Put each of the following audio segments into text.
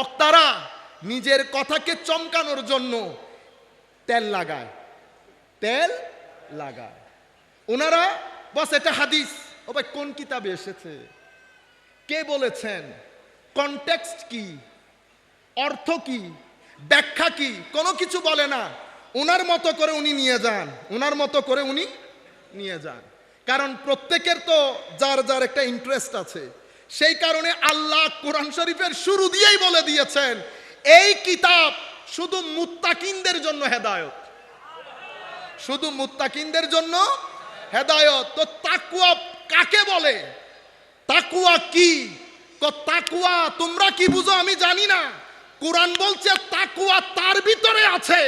বক্তারা নিজের কথাকে চমকানোর জন্য তেল লাগায়। তেল লাগায়। ওনারা, বস, এটা হাদিস। ও ভাই, কোন কিতাবে এসেছে? কে বলেছেন? কনটেক্সট কি? অর্থ কি? ব্যাখ্যা কি? কোনো কিছু বলে না। ওনার মতো করে উনি নিয়ে যান। ওনার মতো করে উনি নিয়ে যান। কারণ প্রত্যেকের তো যার যার একটা ইন্টারেস্ট আছে। সেই কারণে আল্লাহ কোরআন শরীফের শুরু দিয়েই বলে দিয়েছেন, এই কিতাব শুধু মুত্তাকিনদের জন্য হেদায়ত। শুধু মুত্তাকিনদের জন্য হেদায়ত। তো তাকুয়া কাকে বলে? তাকুয়া কি? তাকুয়া তোমরা কি বুঝো? আমি জানি না। কোরআন বলছে তাকুয়া তার ভিতরে আছে,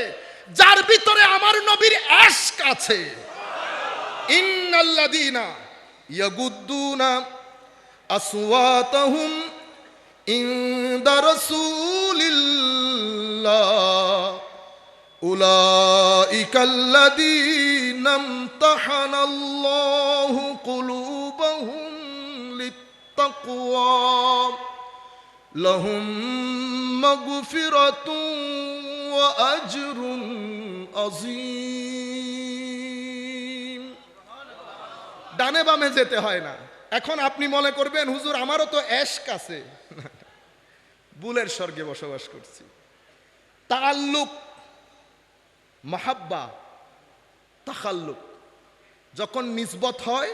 যার ভিতরে আমার নবীর এশক আছে। ইন্নাল্লাযীনা ইয়াগুদ্দুনা আসওয়াতাহুম ইনদা রাসূলিল্লাহ أولئك الذين امتحن الله قلوبهم للتقوى لهم مغفرة وأجر عظيم ডানে বামে যেতে হয় না এখন আপনি মনে করবেন, হুজুর, আমারও তো এশক আছে। বুলের স্বর্গে বসবাস করছি। তাল্লুক মাহাব্বা, তাখাল্লুক। যখন নিসবত হয়,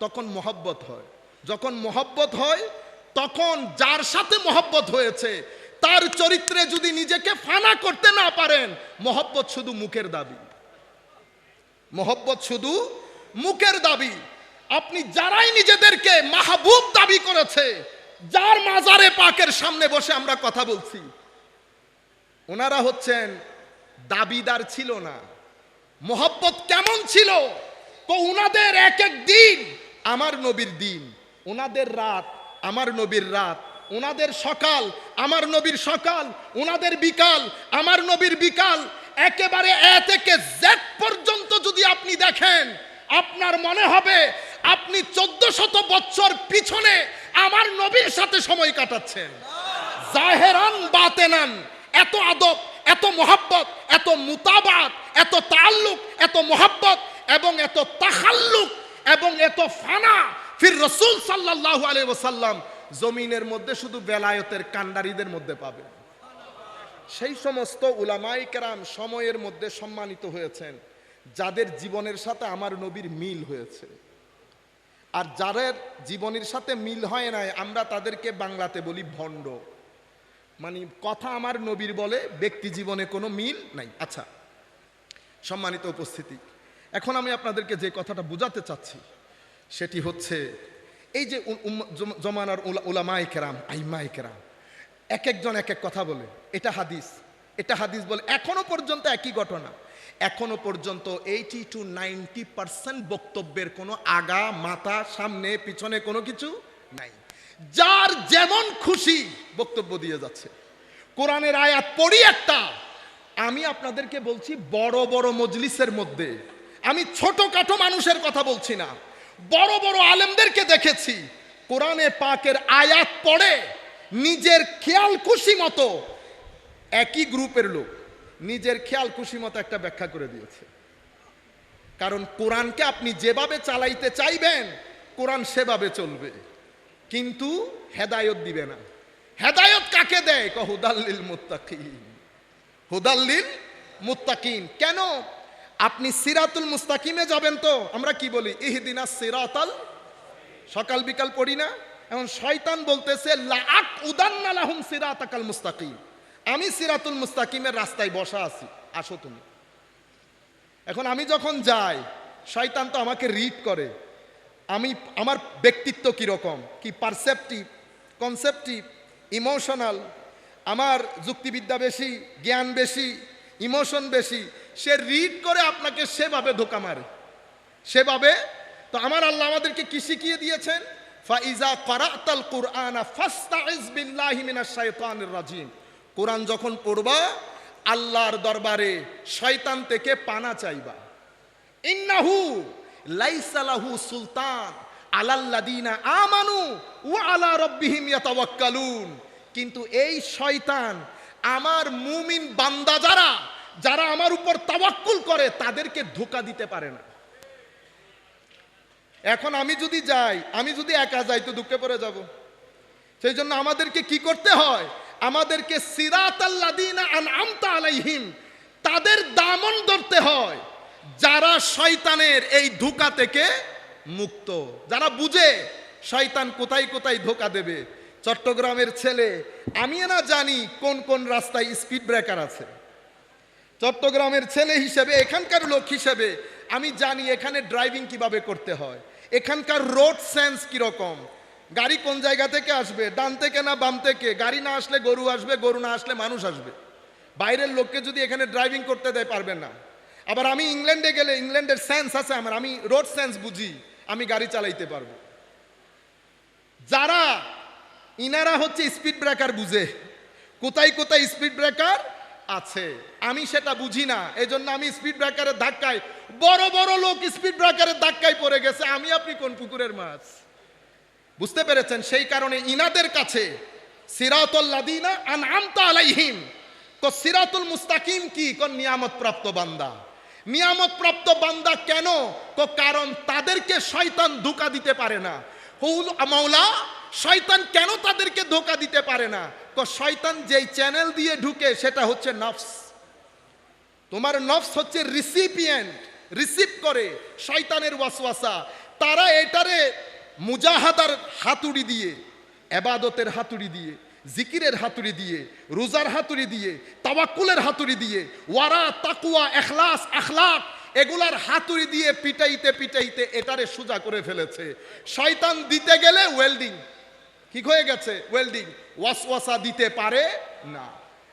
তখন মহব্বত হয়। যখন মহব্বত হয়, তখন যার সাথে মহব্বত হয়েছে, তার চরিত্রে যদি নিজেকে ফানা করতে না পারেন, মহব্বত শুধু মুখের দাবি। মহব্বত শুধু মুখের দাবি। আপনি যারাই নিজেদেরকে মাহবুব দাবি করেছে, যার মাজারে পাকের সামনে বসে আমরা কথা বলছি, ওনারা হচ্ছেন দাবিদার ছিল না। মোহব্বত কেমন ছিল? তো উনাদের এক এক দিন আমার নবীর দিন ওনাদের রাত আমার নবীর রাত ওনাদের সকাল আমার নবীর সকাল ওনাদের বিকাল আমার নবীর বিকাল। একেবারে এ থেকে জেড পর্যন্ত যদি আপনি দেখেন, আপনার মনে হবে আপনি চোদ্দ শত বছর পিছনে আমার নবীর সাথে সময় কাটাচ্ছেন। জাহেরান বাতেনান, এত আদব, এত মোহাব্বত, এত মুতাবাত, এত তাল্লুক এত মোহাব্বত এবং এত তাহাল্লুক এবং এত ফানা ফির রসুল সাল্লাহ ওসাল্লাম জমিনের মধ্যে শুধু বেলায়তের কান্ডারিদের মধ্যে পাবেন। সেই সমস্ত উলামাই কেরাম সময়ের মধ্যে সম্মানিত হয়েছেন, যাদের জীবনের সাথে আমার নবীর মিল হয়েছে। আর যাদের জীবনের সাথে মিল হয় নাই, আমরা তাদেরকে বাংলাতে বলি ভণ্ড। মানে কথা আমার নবীর বলে, ব্যক্তি জীবনে কোনো মিল নাই। আচ্ছা সম্মানিত উপস্থিতি, এখন আমি আপনাদেরকে যে কথাটা বোঝাতে চাচ্ছি, সেটি হচ্ছে এই যে জমানার উলামায়ে কেরাম, আইমায়ে কেরাম, এক একজন এক এক কথা বলে। এটা হাদিস। এটা হাদিস বলে এখনও পর্যন্ত একই ঘটনা। এখনও পর্যন্ত এইটি টু নাইনটি পার্সেন্ট বক্তব্যের কোনো আগা, মাথা, সামনে, পিছনে কোনো কিছু নাই। যার যেমন খুশি বক্তব্য দিয়ে যাচ্ছে। কোরআনের আয়াত পড়ি একটা, আমি আপনাদেরকে বলছি বড় বড় মজলিসের মধ্যে, আমি ছোটখাটো মানুষের কথা বলছি না, বড় বড় আলেমদেরকে দেখেছি, কোরআনে পাকের আয়াত পড়ে নিজের খেয়াল খুশি মতো একই গ্রুপের লোক। নিজের খেয়াল খুশি মতো একটা ব্যাখ্যা করে দিয়েছে। কারণ কোরআনকে আপনি যেভাবে চালাইতে চাইবেন, কোরআন সেভাবে চলবে। কিন্তু হেদায়ত দিবে না। হেদায়ত কাকে দেয়? ক হুদাল্লিল মুত্তাকিন। হুদাল্লিল মুত্তাকিন। কেন? আপনি সিরাতুল মুস্তাকিমে যাবেন তো, আমরা কি বলি? ইহদিনা সিরাতাল, সকাল বিকাল পড়ি না? এখন শয়তান বলতেছে লাআক উদান্না লাহুম সিরাতাকাল মুস্তাকিম। আমি সিরাতুল মুস্তাকিমের রাস্তায় বসা আছি, আসো তুমি। এখন আমি যখন যাই, শয়তান তো আমাকে রিড করে, আমি, আমার ব্যক্তিত্ব কীরকম কি পারসেপটিভ কনসেপটিভ ইমোশনাল আমার যুক্তিবিদ্যা বেশি, জ্ঞান বেশি ইমোশন বেশি, সে রিড করে আপনাকে সেভাবে ধোকা মারে। সেভাবে? তো আমার আল্লাহ আমাদেরকে কি শিখিয়ে দিয়েছেন? ফাইজা করাতাল কুরআনা ফাস্তাইজ বিল্লাহি মিনাশ শাইতানির রাজিম। কোরআন যখন পড়বা, আল্লাহর দরবারে শয়তান থেকে পানা চাইবা। ইন্নাহু লাইসালাহু সুলতান আলাল্লাদিনা আমানু ওয়া আলা রাব্বিহিম ইয়াতাওয়াক্কালুন। কিন্তু এই শয়তান আমার মুমিন বান্দা যারা যারা আমার উপর তাওয়াক্কুল করে, তাদেরকে ধোকা দিতে পারে না। এখন আমি যদি যাই, আমি যদি একা যাই, তো দুঃখে পড়ে যাব। সেই জন্য আমাদেরকে কি করতে হয়? আমাদেরকে সিরাত আনআমতা আলাইহিম, তাদের দামন ধরতে হয়, যারা শয়তানের এই ধোকা থেকে মুক্ত। যারা বুঝে শয়তান কোথায় কোথায় ধোকা দেবে। চট্টগ্রামের ছেলে, আমি না জানি কোন কোন রাস্তায় স্পিড ব্রেকার আছে। চট্টগ্রামের ছেলে হিসেবে, এখানকার লোক হিসেবে, আমি জানি এখানে ড্রাইভিং কীভাবে করতে হয়। এখানকার রোড সেন্স কীরকম। গাড়ি কোন জায়গা থেকে আসবে? ডান থেকে না বাম থেকে? গাড়ি না আসলে গরু আসবে, গরু না আসলে মানুষ আসবে। বাইরের লোককে যদি এখানে ড্রাইভিং করতে দেয় পারবে না। আবার আমি ইংল্যান্ডে গেলে ইংল্যান্ডের সেন্স আছে আমার, আমি রোড সেন্স বুঝি, আমি গাড়ি চালাইতে পারব। যারা, ইনারা হচ্ছে স্পিড ব্রেকার বুঝে। কোথায় কোথায় স্পিড ব্রেকার আছে? আমি সেটা বুঝি না এই জন্য আমি স্পিড ব্রেকারের ধাক্কায়, বড় বড় লোক স্পিড ব্রেকারের ধাক্কায় পড়ে গেছে। আমি আপনি কোন পুকুরের মাছ? বুঝতে পেরেছেন? সেই কারণে ইনাদের কাছে সিরাতুল্লাদিনা আনআমতা আলাইহিম। তো সিরাতুল মুস্তাকিম কি? কোন নিয়ামত প্রাপ্ত বান্দা। নিয়ামত প্রাপ্ত বান্দা কেন? তো কারণ তাদেরকে শয়তান ধোকা দিতে পারে না। হুল, মাওলা, শয়তান কেন তাদেরকে ধোকা দিতে পারে না? তো শয়তান যেই চ্যানেল দিয়ে ঢুকে সেটা হচ্ছে নফস। তোমার নফস হচ্ছে রিসিপিয়েন্ট, রিসিভ করে শয়তানের ওয়াসওয়াসা। তারা এটারে মুজাহাদার হাতুড়ি দিয়ে, এবাদতের হাতুড়ি দিয়ে, জিকিরের হাতুড়ি দিয়ে, রোজার হাতুড়ি দিয়ে, তাওয়াক্কুলের হাতুড়ি দিয়ে, ওয়ারা তাকুয়া এখলাস, আখলাক, এগুলার হাতুড়ি দিয়ে পিটাইতে পিটাইতে এটারে সোজা করে ফেলেছে। শয়তান দিতে গেলে ওয়েল্ডিং কি হয়ে গেছে ওয়েল্ডিং ওয়াসওয়াসা দিতে পারে না।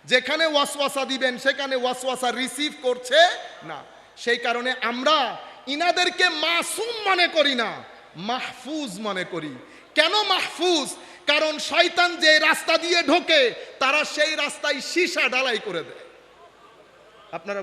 যেখানে ওয়াসওয়াসা দিবেন, সেখানে ওয়াসওয়াসা রিসিভ করছে না। সেই কারণে আমরা ইনাদেরকে মাসুম মনে করি না। মাহফুজ মনে করি। কেন মাহফুজ? কারণ শয়তান যে রাস্তা দিয়ে ঢোকে, তারা সেই রাস্তায় সীসা ডালাই করে দেয়। আপনারা